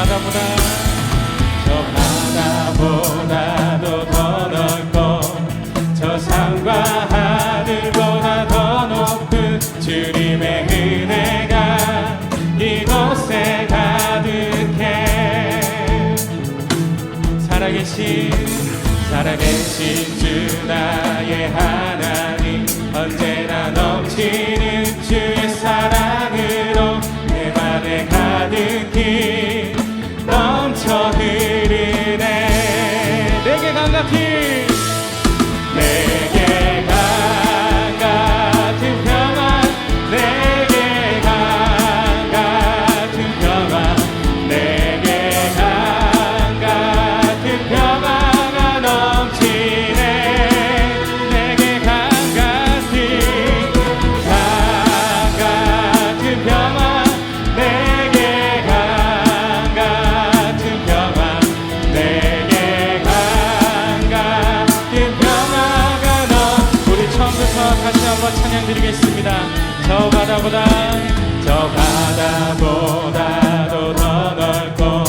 바다보다 저 바다보다도 더 넓고 저 산과 하늘보다 더 높은 주님의 은혜가 이곳에 가득해. 살아계신 살아계신 주 나의 하나님 언제 한번 찬양 드리겠습니다 저 바다보다 저 바다보다도 더 넓고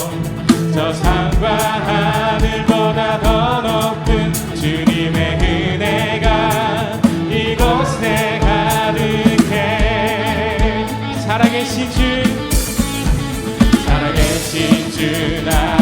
저 산과 하늘보다 더 높은 주님의 은혜가 이곳에 가득해 살아계신 주 살아계신 주 나.